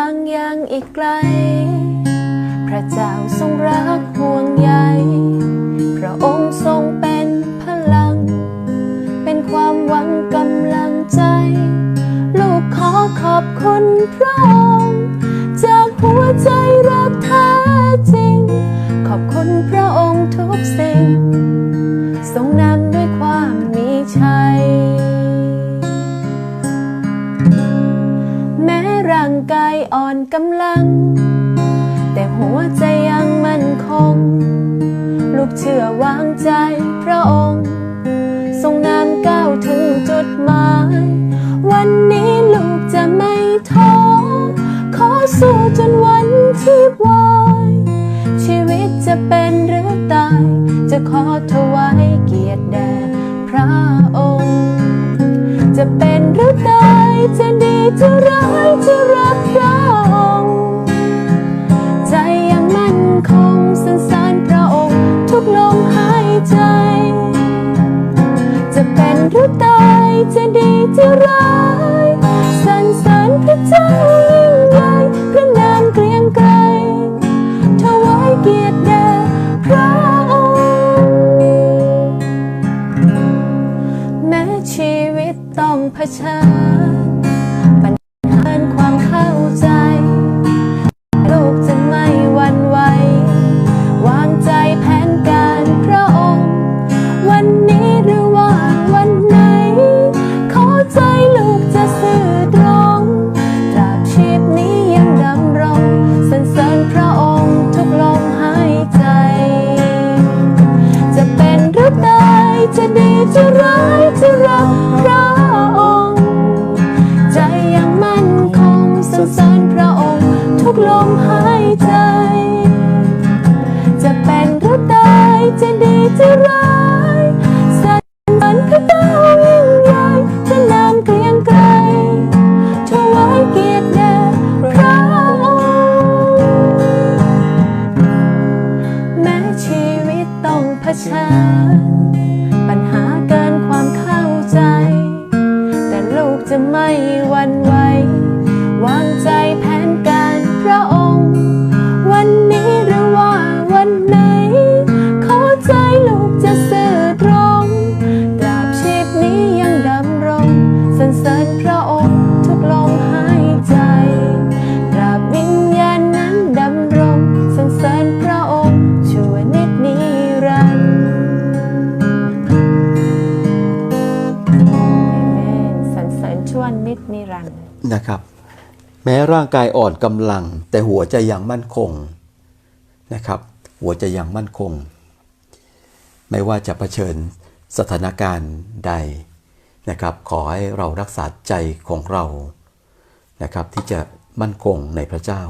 างยังอีกไกล พระเจ้าทรงรักห่วงใย พระองค์ทรงเป็นพลัง เป็นความหวังกำลังใจ ลูกขอขอบคุณพระองค์ จากหัวใจรักแท้จริง ขอบคุณพระองค์ทุกสิ่ง อ่อนกำลัง แต่หัวใจยังมั่นคง ลูกเชื่อวางใจพระองค์ ทรงนำก้าวถึงจุดหมาย วันนี้ลูกจะไม่ท้อขอสู้จนวันที่วายชีวิตจะเป็นหรือตาย จะขอถวายเกียรติแด่พระองค์ จะเป็นหรือตายจะดีจะร้าย จะร้ายสันสันพระเจ้ายิ่งใหญ่พระนามเกรียงไกรถวายเกียรติแด่พระองค์แม้ชีวิตต้องเผชิญ จะดีจะร้ายจะรักพระองค์ ใจยังมั่นคงสรรเสริญพระองค์ ทุกลมหายใจ จะเป็นหรือตายจะดีจะร้ายสรรเสริญพระเจ้ายิ่งใหญ่จะนามเกรียงไกรถวายเกียรติแด่พระองค์แม้ชีวิตต้องเผชิญ ลู นิรันดร์นะครับ แม้ร่างกายอ่อนกำลัง แต่หัวใจยังมั่นคงนะครับ หัวใจยังมั่นคง ไม่ว่าจะเผชิญสถานการณ์ใดนะครับ ขอให้เรารักษาใจของเรานะครับ ที่จะมั่นคงในพระเจ้า